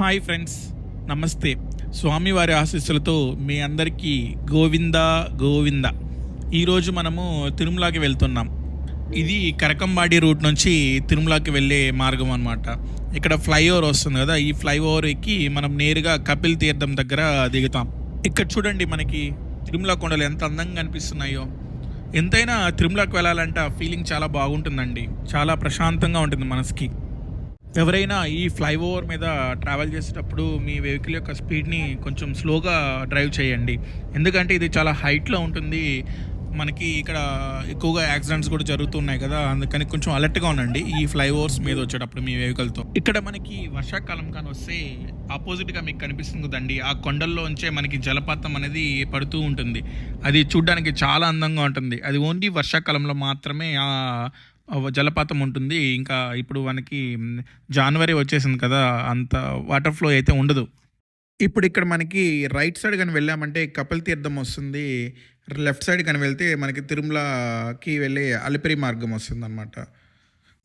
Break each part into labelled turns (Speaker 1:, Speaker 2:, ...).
Speaker 1: Hi friends నమస్తే. స్వామివారి ఆశీస్సులతో మీ అందరికీ గోవింద గోవింద. ఈరోజు మనము తిరుమలకి వెళ్తున్నాం. ఇది కరకంబాడి రూట్ నుంచి తిరుమలకి వెళ్ళే మార్గం అనమాట ఇక్కడ ఫ్లైఓవర్ వస్తుంది కదా ఈ ఫ్లైఓవర్ ఎక్కి మనం నేరుగా కపిల్ తీర్థం దగ్గర దిగుతాం. ఇక్కడ చూడండి మనకి తిరుమల కొండలు ఎంత అందంగా కనిపిస్తున్నాయో. ఎంతైనా తిరుమలకి వెళ్ళాలంటే ఆ ఫీలింగ్ చాలా బాగుంటుందండి. చాలా ప్రశాంతంగా ఉంటుంది మనసుకి. ఎవరైనా ఈ ఫ్లైఓవర్ మీద ట్రావెల్ చేసేటప్పుడు మీ వెహికల్ యొక్క స్పీడ్ని కొంచెం స్లోగా డ్రైవ్ చేయండి. ఎందుకంటే ఇది చాలా హైట్లో ఉంటుంది. మనకి ఇక్కడ ఎక్కువగా యాక్సిడెంట్స్ కూడా జరుగుతున్నాయి కదా. అందుకని కొంచెం అలర్ట్గా ఉండండి ఈ ఫ్లైఓవర్స్ మీద వచ్చేటప్పుడు మీ వెహికల్తో ఇక్కడ మనకి వర్షాకాలం కానీ వస్తే ఆపోజిట్గా మీకు కనిపిస్తుంది కదండి ఆ కొండల్లోంచే మనకి జలపాతం అనేది పడుతూ ఉంటుంది. అది చూడడానికి చాలా అందంగా ఉంటుంది. అది ఓన్లీ వర్షాకాలంలో మాత్రమే ఆ జలపాతం ఉంటుంది. ఇంకా ఇప్పుడు మనకి జనవరి వచ్చేసింది కదా అంత వాటర్ ఫ్లో అయితే ఉండదు. ఇప్పుడు ఇక్కడ మనకి రైట్ సైడ్ కానీ వెళ్ళామంటే కపిల్ తీర్థం వస్తుంది. లెఫ్ట్ సైడ్ కానీ వెళ్తే మనకి తిరుమలకి వెళ్ళే అలిపిరి మార్గం వస్తుంది అనమాట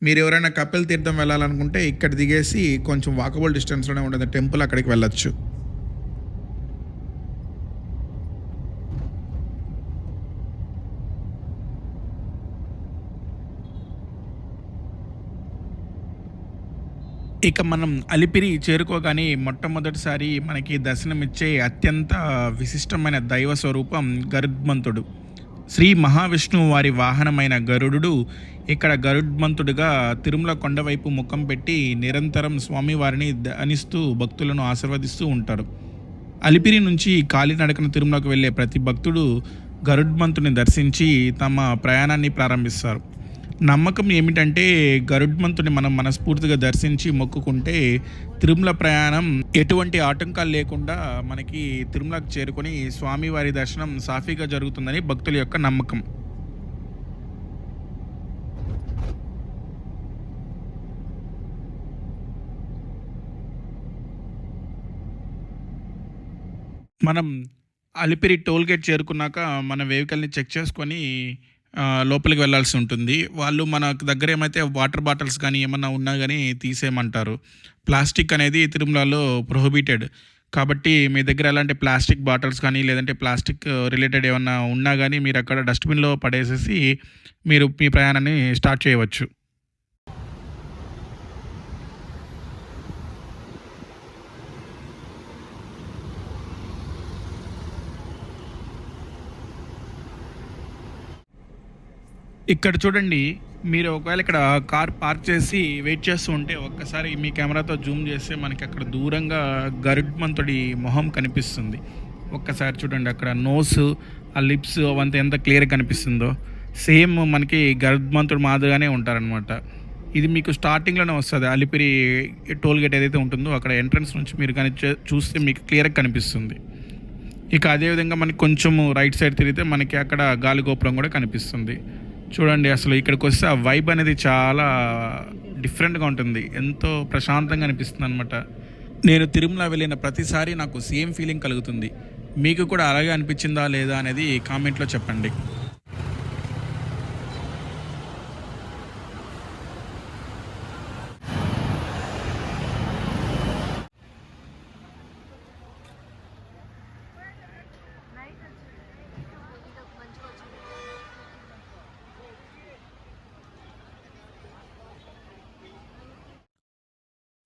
Speaker 1: మీరు ఎవరైనా కపిల్ తీర్థం వెళ్ళాలనుకుంటే ఇక్కడ దిగేసి కొంచెం వాకబుల్ డిస్టెన్స్లోనే ఉంటుంది టెంపుల్ అక్కడికి వెళ్ళొచ్చు. ఇక మనం అలిపిరి చేరుకోగానే మొట్టమొదటిసారి మనకి దర్శనమిచ్చే అత్యంత విశిష్టమైన దైవ స్వరూపం గరుడ్మంతుడు. శ్రీ మహావిష్ణువు వారి వాహనమైన గరుడు ఇక్కడ గరుడ్మంతుడుగా తిరుమల కొండవైపు ముఖం పెట్టి నిరంతరం స్వామివారిని ధ్యానిస్తూ భక్తులను ఆశీర్వదిస్తూ ఉంటారు. అలిపిరి నుంచి కాలినడకన తిరుమలకు వెళ్ళే ప్రతి భక్తుడు గరుడ్మంతుని దర్శించి తమ ప్రయాణాన్ని ప్రారంభిస్తారు. నమ్మకం ఏమిటంటే గరుడ్మంతుని మనం మనస్ఫూర్తిగా దర్శించి మొక్కుకుంటే తిరుమల ప్రయాణం ఎటువంటి ఆటంకాలు లేకుండా మనకి తిరుమలకు చేరుకొని స్వామివారి దర్శనం సాఫీగా జరుగుతుందని భక్తుల యొక్క నమ్మకం. మనం అలిపిరి టోల్ గేట్ చేరుకున్నాక మన వెహికల్ని చెక్ చేసుకొని లోపలికి వెళ్ళాల్సి ఉంటుంది. వాళ్ళు మన దగ్గర ఏమైతే వాటర్ బాటిల్స్ కానీ ఏమన్నా ఉన్నా కానీ తీసేయమంటారు. ప్లాస్టిక్ అనేది తిరుమలలో ప్రొహిబిటెడ్. కాబట్టి మీ దగ్గర ఎలాంటి ప్లాస్టిక్ బాటిల్స్ కానీ లేదంటే ప్లాస్టిక్ రిలేటెడ్ ఏమన్నా ఉన్నా కానీ మీరు అక్కడ డస్ట్బిన్లో పడేసేసి మీరు మీ ప్రయాణాన్ని స్టార్ట్ చేయవచ్చు. ఇక్కడ చూడండి మీరు ఒకవేళ ఇక్కడ కార్ పార్క్ చేసి వెయిట్ చేస్తూ ఉంటే ఒక్కసారి మీ కెమెరాతో జూమ్ చేస్తే మనకి అక్కడ దూరంగా గరుడ్మంతుడి మొహం కనిపిస్తుంది. ఒక్కసారి చూడండి అక్కడ నోస్ ఆ లిప్స్ అవంతా ఎంత క్లియర్గా కనిపిస్తుందో. సేమ్ మనకి గరుడ్మంతుడు మాదిరిగానే ఉంటారనమాట ఇది మీకు స్టార్టింగ్లోనే వస్తుంది. అలిపిరి టోల్ గేట్ ఏదైతే ఉంటుందో అక్కడ ఎంట్రన్స్ నుంచి మీరు కానీ చూస్తే మీకు క్లియర్గా కనిపిస్తుంది. ఇక అదేవిధంగా మనకి కొంచెము రైట్ సైడ్ తిరిగితే మనకి అక్కడ గాలి గోపురం కూడా కనిపిస్తుంది. చూడండి అసలు ఇక్కడికి వస్తే ఆ వైబ్ అనేది చాలా డిఫరెంట్గా ఉంటుంది. ఎంతో ప్రశాంతంగా అనిపిస్తుంది అనమాట నేను తిరుమల వెళ్ళిన ప్రతిసారి నాకు సేమ్ ఫీలింగ్ కలుగుతుంది. మీకు కూడా అలాగే అనిపించిందా లేదా అనేది కామెంట్లో చెప్పండి.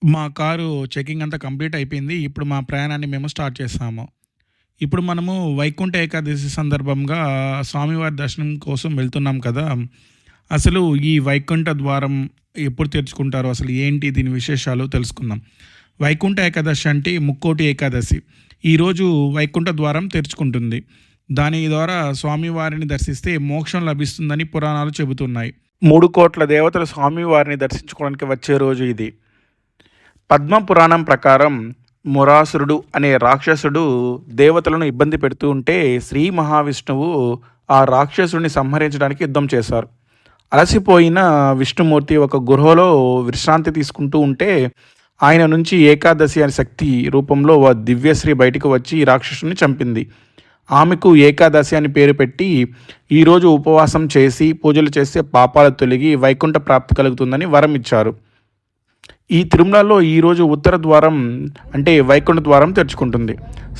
Speaker 1: మా కారు చెకింగ్ అంతా కంప్లీట్ అయిపోయింది. ఇప్పుడు మా ప్రయాణాన్ని మేము స్టార్ట్ చేస్తాము. ఇప్పుడు మనము వైకుంఠ ఏకాదశి సందర్భంగా స్వామివారి దర్శనం కోసం వెళ్తున్నాం కదా. అసలు ఈ వైకుంఠ ద్వారం ఎప్పుడు తెరుచుకుంటారో? అసలు ఏంటి దీని విశేషాలు? తెలుసుకుందాం. వైకుంఠ ఏకాదశి అంటే ముక్కోటి ఏకాదశి. ఈరోజు వైకుంఠ ద్వారం తెరుచుకుంటుంది. దాని ద్వారా స్వామివారిని దర్శిస్తే మోక్షం లభిస్తుందని పురాణాలు చెబుతున్నాయి. మూడు కోట్ల దేవతలు స్వామివారిని దర్శించుకోవడానికి వచ్చే రోజు ఇది. పద్మ పురాణం ప్రకారం మురాసురుడు అనే రాక్షసుడు దేవతలను ఇబ్బంది పెడుతూ ఉంటే శ్రీ మహావిష్ణువు ఆ రాక్షసుడిని సంహరించడానికి యుద్ధం చేశారు. అలసిపోయిన విష్ణుమూర్తి ఒక గుహలో విశ్రాంతి తీసుకుంటూ ఉంటే ఆయన నుంచి ఏకాదశి అనే శక్తి రూపంలో ఓ దివ్యశ్రీ బయటకు వచ్చి రాక్షసుని చంపింది. ఆమెకు ఏకాదశి అని పేరు పెట్టి ఈరోజు ఉపవాసం చేసి పూజలు చేస్తే పాపాలు తొలగి వైకుంఠ ప్రాప్తి కలుగుతుందని వరం ఇచ్చారు. ఈ తిరుమలలో ఈరోజు ఉత్తర ద్వారం అంటే వైకుంఠ ద్వారం తెరుచుకుంటుంది.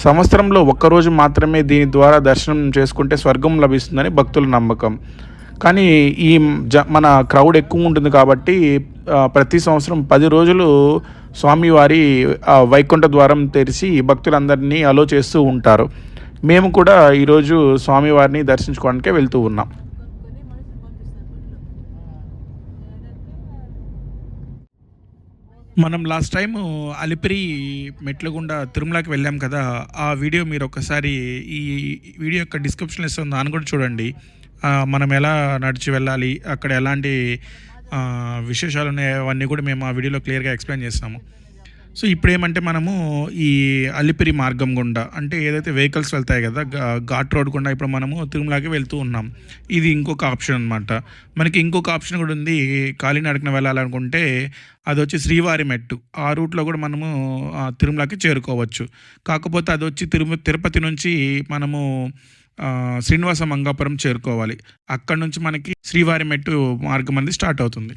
Speaker 1: సంవత్సరంలో ఒక్కరోజు మాత్రమే దీని ద్వారా దర్శనం చేసుకుంటే స్వర్గం లభిస్తుందని భక్తుల నమ్మకం. కానీ ఈ జ మన క్రౌడ్ ఎక్కువ ఉంటుంది కాబట్టి ప్రతి సంవత్సరం పది రోజులు స్వామివారి వైకుంఠ ద్వారం తెరిచి భక్తులందరినీ అలో చేస్తూ ఉంటారు. మేము కూడా ఈరోజు స్వామివారిని దర్శించుకోవడానికే వెళ్తూ ఉన్నాం. మనం లాస్ట్ టైం అలిపిరి మెట్లగుండా తిరుమలకి వెళ్ళాం కదా ఆ వీడియో మీరు ఒకసారి ఈ వీడియో యొక్క డిస్క్రిప్షన్ ఇస్తుంది దాన్ని కూడా చూడండి. మనం ఎలా నడిచి వెళ్ళాలి అక్కడ ఎలాంటి విశేషాలు ఉన్నాయి అవన్నీ కూడా మేము ఆ వీడియోలో క్లియర్గా ఎక్స్ప్లెయిన్ చేస్తాము. సో ఇప్పుడు ఏమంటే మనము ఈ అలిపిరి మార్గం గుండా అంటే ఏదైతే వెహికల్స్ వెళ్తాయి కదా ఘాట్ రోడ్ గుండా ఇప్పుడు మనము తిరుమలకి వెళ్తూ ఉన్నాం. ఇది ఇంకొక ఆప్షన్ అనమాట మనకి ఇంకొక ఆప్షన్ కూడా ఉంది. కాలినడకన వెళ్ళాలనుకుంటే అది వచ్చి శ్రీవారి మెట్టు. ఆ రూట్లో కూడా మనము తిరుమలకి చేరుకోవచ్చు. కాకపోతే అది వచ్చి తిరుమ తిరుపతి నుంచి మనము శ్రీనివాస మంగాపురం చేరుకోవాలి. అక్కడ నుంచి మనకి శ్రీవారి మెట్టు మార్గం అనేది స్టార్ట్ అవుతుంది.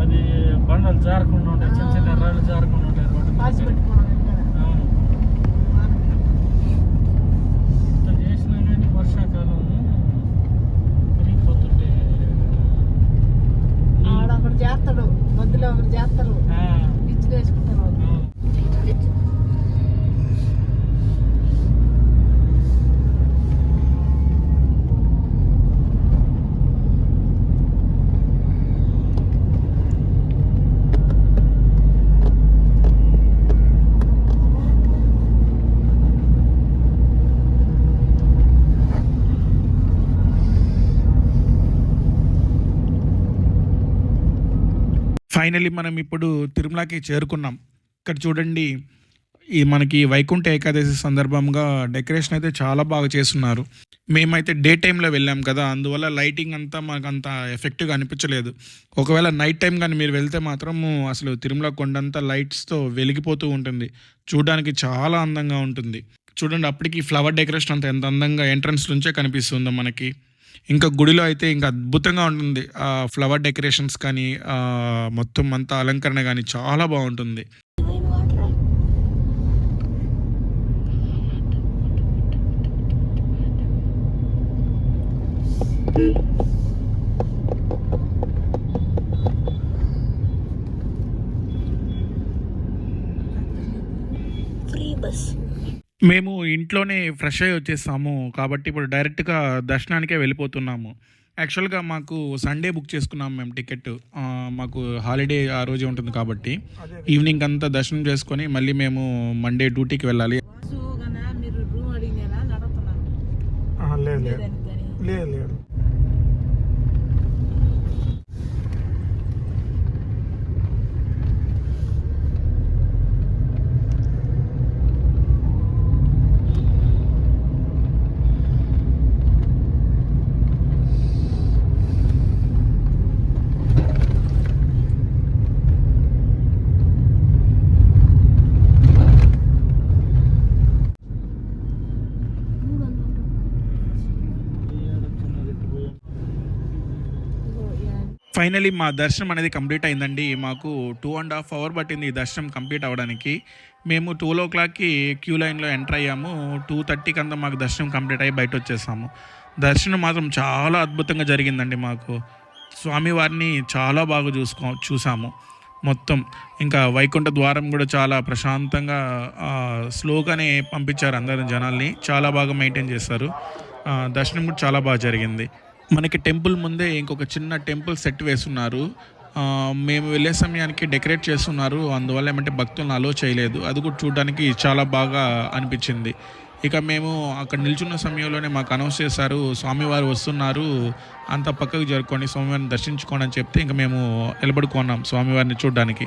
Speaker 2: అది
Speaker 3: బండలు జారకుండా ఉండే చిన్న చిన్న రాళ్ళు జారకుండా
Speaker 1: ఫైనలీ మనం ఇప్పుడు తిరుమలకి చేరుకున్నాం. ఇక్కడ చూడండి ఈ మనకి వైకుంఠ ఏకాదశి సందర్భంగా డెకరేషన్ అయితే చాలా బాగా చేస్తున్నారు. మేమైతే డే టైంలో వెళ్ళాం కదా అందువల్ల లైటింగ్ అంతా మనకు అంత ఎఫెక్టివ్గా అనిపించలేదు. ఒకవేళ నైట్ టైం కానీ మీరు వెళ్తే మాత్రము అసలు తిరుమల కొండంతా లైట్స్తో వెలిగిపోతూ ఉంటుంది. చూడడానికి చాలా అందంగా ఉంటుంది. చూడండి అప్పటికి ఫ్లవర్ డెకరేషన్ అంత ఎంత అందంగా ఎంట్రన్స్ నుంచే కనిపిస్తుందో మనకి. ఇంకా గుడిలో అయితే ఇంకా అద్భుతంగా ఉంటుంది. ఆ ఫ్లవర్ డెకరేషన్స్ కానీ మొత్తం అంతా అలంకరణ కానీ చాలా బాగుంటుంది.
Speaker 4: ఫ్రీ బస్
Speaker 1: మేము ఇంట్లోనే ఫ్రెష్ అయ్యి వచ్చేసాము కాబట్టి ఇప్పుడు డైరెక్ట్గా దర్శనానికే వెళ్ళిపోతున్నాము. యాక్చువల్గా మాకు సండే బుక్ చేసుకున్నాము మేము టికెట్ మాకు హాలిడే ఆ రోజే ఉంటుంది కాబట్టి. ఈవినింగ్ అంతా దర్శనం చేసుకొని మళ్ళీ మేము మండే డ్యూటీకి వెళ్ళాలి.
Speaker 3: లేదు లేదు.
Speaker 1: ఫైనలీ మా దర్శనం అనేది కంప్లీట్ అయిందండి. మాకు టూ అండ్ హాఫ్ అవర్ పట్టింది ఈ దర్శనం కంప్లీట్ అవ్వడానికి మేము టూ ఓ క్లాక్కి క్యూ లైన్లో ఎంటర్ అయ్యాము. టూ థర్టీకి అంతా మాకు దర్శనం కంప్లీట్ అయ్యి బయట వచ్చేసాము. దర్శనం మాత్రం చాలా అద్భుతంగా జరిగిందండి మాకు. స్వామివారిని చాలా బాగా చూసుకో చూసాము. మొత్తం ఇంకా వైకుంఠ ద్వారం కూడా చాలా ప్రశాంతంగా స్లోగానే పంపించారు అందరిని జనాల్ని. చాలా బాగా మెయింటైన్ చేస్తారు దర్శనం కూడా చాలా బాగా జరిగింది. మనకి టెంపుల్ ముందే ఇంకొక చిన్న టెంపుల్ సెట్ వేస్తున్నారు మేము వెళ్ళే సమయానికి డెకరేట్ చేస్తున్నారు. అందువల్ల ఏమంటే భక్తులను అలో చేయలేదు. అది కూడా చూడడానికి చాలా బాగా అనిపించింది. ఇక మేము అక్కడ నిల్చున్న సమయంలోనే మాకు అనౌన్స్ చేశారు స్వామివారు వస్తున్నారు అంత పక్కకు జరుపుకొని స్వామివారిని దర్శించుకోండి అని చెప్తే ఇంకా మేము నిలబడుకున్నాం స్వామివారిని చూడడానికి.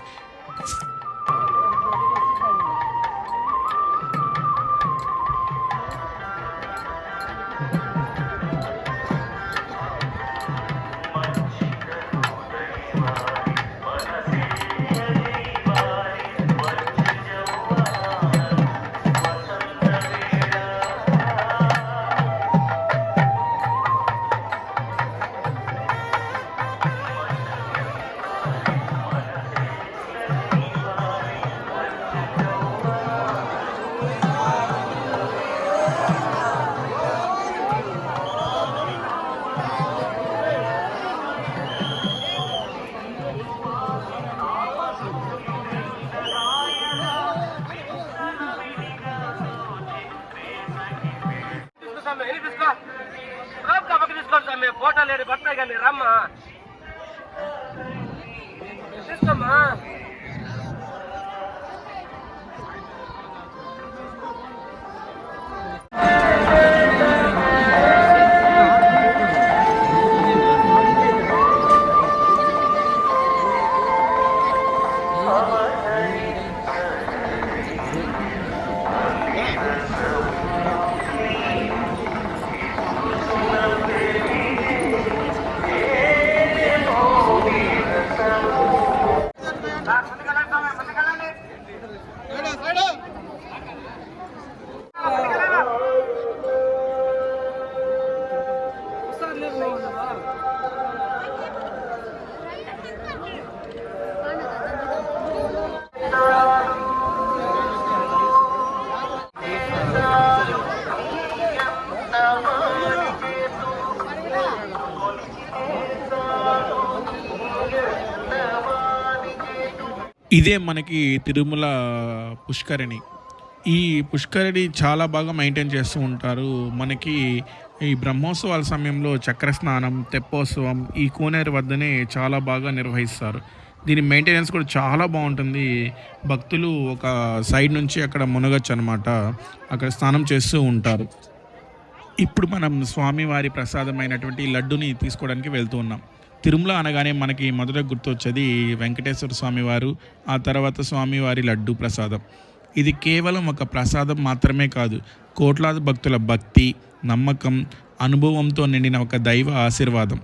Speaker 5: hotel ini berapa kali Rama? Sistem ha?
Speaker 1: ఇదే మనకి తిరుమల పుష్కరిణి. ఈ పుష్కరిణి చాలా బాగా మెయింటైన్ చేస్తూ ఉంటారు. మనకి ఈ బ్రహ్మోత్సవాల సమయంలో చక్ర స్నానం తెప్పోత్సవం ఈ కోనేరు వద్దనే చాలా బాగా నిర్వహిస్తారు. దీని మెయింటెనెన్స్ కూడా చాలా బాగుంటుంది. భక్తులు ఒక సైడ్ నుంచి అక్కడ మునగచ్చు అనమాట అక్కడ స్నానం చేస్తూ ఉంటారు. ఇప్పుడు మనం స్వామివారి ప్రసాదమైనటువంటి లడ్డుని తీసుకోవడానికి వెళ్తూ ఉన్నాం. తిరుమల అనగానే మనకి మొదట గుర్తొచ్చేది వెంకటేశ్వర స్వామివారు ఆ తర్వాత స్వామివారి లడ్డు ప్రసాదం. ఇది కేవలం ఒక ప్రసాదం మాత్రమే కాదు కోట్లాది భక్తుల భక్తి నమ్మకం అనుభవంతో నిండిన ఒక దైవ ఆశీర్వాదం.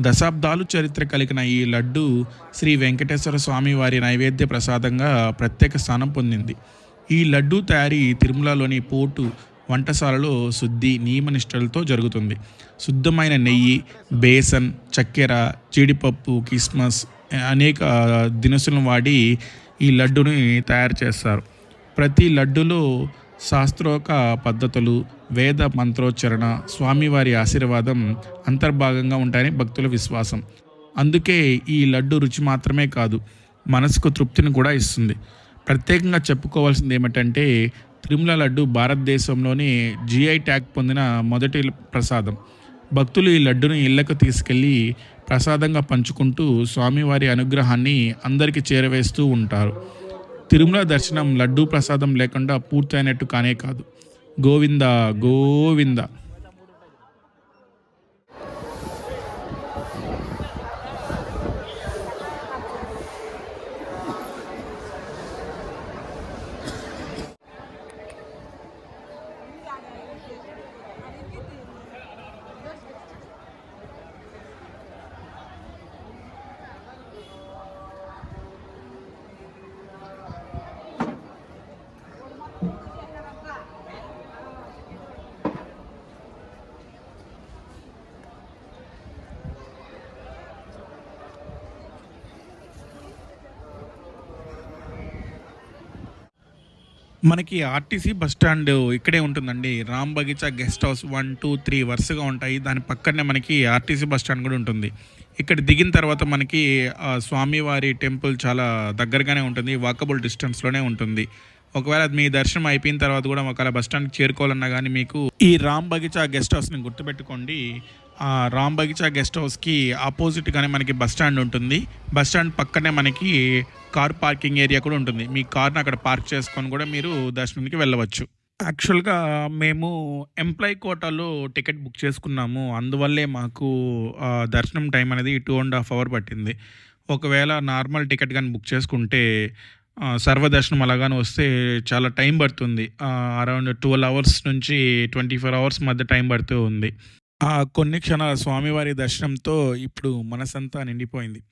Speaker 1: దశాబ్దాలు చరిత్ర కలిగిన ఈ లడ్డు శ్రీ వెంకటేశ్వర స్వామి వారి నైవేద్య ప్రసాదంగా ప్రత్యేక స్థానం పొందింది. ఈ లడ్డు తయారీ తిరుమలలోని పోటు వంటశాలలో శుద్ధి నియమనిష్టలతో జరుగుతుంది. శుద్ధమైన నెయ్యి బేసన్ చక్కెర జీడిపప్పు కిస్మస్ అనేక దినుసులను వాడి ఈ లడ్డుని తయారు చేస్తారు. ప్రతి లడ్డులో శాస్త్రోక పద్ధతులు వేద మంత్రోచ్చరణ స్వామివారి ఆశీర్వాదం అంతర్భాగంగా ఉంటాయని భక్తుల విశ్వాసం. అందుకే ఈ లడ్డు రుచి మాత్రమే కాదు మనసుకు తృప్తిని కూడా ఇస్తుంది. ప్రత్యేకంగా చెప్పుకోవాల్సింది ఏమిటంటే తిరుమల లడ్డు భారతదేశంలోని జిఐ ట్యాగ్ పొందిన మొదటి ప్రసాదం. భక్తులు ఈ లడ్డును ఇళ్ళకు తీసుకెళ్ళి ప్రసాదంగా పంచుకుంటూ స్వామివారి అనుగ్రహాన్ని అందరికీ చేరవేస్తూ ఉంటారు. తిరుమల దర్శనం లడ్డూ ప్రసాదం లేకుండా పూర్తయినట్టు కానే కాదు. గోవింద గోవింద. మనకి ఆర్టీసీ బస్ స్టాండ్ ఇక్కడే ఉంటుందండి. Ram Bagicha guest house one two three వరుసగా ఉంటాయి. దాని పక్కనే మనకి ఆర్టీసీ బస్ స్టాండ్ కూడా ఉంటుంది. ఇక్కడ దిగిన తర్వాత మనకి స్వామివారి టెంపుల్ చాలా దగ్గరగానే ఉంటుంది. వాకబుల్ డిస్టెన్స్లోనే ఉంటుంది. ఒకవేళ మీ దర్శనం అయిపోయిన తర్వాత కూడా ఒకవేళ బస్ స్టాండ్కి చేరుకోవాలన్నా కానీ మీకు ఈ రామ్ బగీచా గెస్ట్ హౌస్ని గుర్తుపెట్టుకోండి. రామ్ బగీచా గెస్ట్ హౌస్కి ఆపోజిట్గానే మనకి బస్ స్టాండ్ ఉంటుంది. బస్ స్టాండ్ పక్కనే మనకి కార్ పార్కింగ్ ఏరియా కూడా ఉంటుంది. మీ కార్ని అక్కడ పార్క్ చేసుకొని కూడా మీరు దర్శనానికి వెళ్ళవచ్చు. యాక్చువల్గా మేము ఎంప్లాయీ కోటాలో టికెట్ బుక్ చేసుకున్నాము. అందువల్లే మాకు దర్శనం టైం అనేది టూ అండ్ హాఫ్ అవర్ పట్టింది. ఒకవేళ నార్మల్ టికెట్ కానీ బుక్ చేసుకుంటే సర్వదర్శనం అలాగానే వస్తే చాలా టైం పడుతుంది. అరౌండ్ ట్వెల్వ్ అవర్స్ నుంచి ట్వంటీ ఫోర్ అవర్స్ మధ్య టైం పడుతూ ఉంది. ఆ కొన్ని క్షణాల స్వామివారి దర్శనంతో ఇప్పుడు మనసంతా నిండిపోయింది.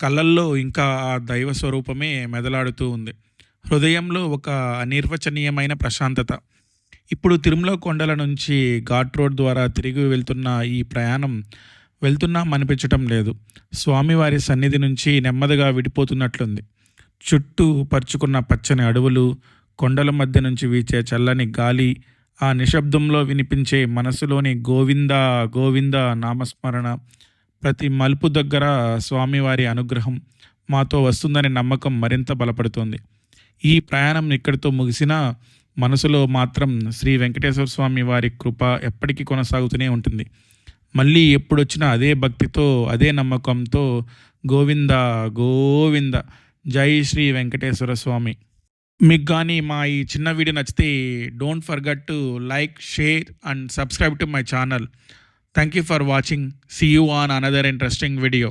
Speaker 1: కళ్ళల్లో ఇంకా ఆ దైవ స్వరూపమే మెదలాడుతూ ఉంది. హృదయంలో ఒక అనిర్వచనీయమైన ప్రశాంతత. ఇప్పుడు తిరుమల కొండల నుంచి ఘాట్ రోడ్ ద్వారా తిరిగి వెళ్తున్న ఈ ప్రయాణం వెళ్తున్నాం అనిపించటం లేదు. స్వామివారి సన్నిధి నుంచి నెమ్మదిగా విడిపోతున్నట్లుంది. చుట్టూ పరుచుకున్న పచ్చని అడవులు కొండల మధ్య నుంచి వీచే చల్లని గాలి ఆ నిశ్శబ్దంలో వినిపించే మనసులోని గోవింద గోవింద నామస్మరణ ప్రతి మలుపు దగ్గర స్వామివారి అనుగ్రహం మాతో వస్తుందనే నమ్మకం మరింత బలపడుతోంది. ఈ ప్రయాణం ఇక్కడితో ముగిసినా మనసులో మాత్రం శ్రీ వెంకటేశ్వర స్వామి వారి కృప ఎప్పటికీ కొనసాగుతూనే ఉంటుంది. మళ్ళీ ఎప్పుడొచ్చినా అదే భక్తితో అదే నమ్మకంతో గోవింద గోవింద జై శ్రీ వెంకటేశ్వర స్వామి. మీకు కానీ మా ఈ చిన్న వీడియో నచ్చితే don't forget to like share and subscribe to my channel thank you for watching see you on another interesting video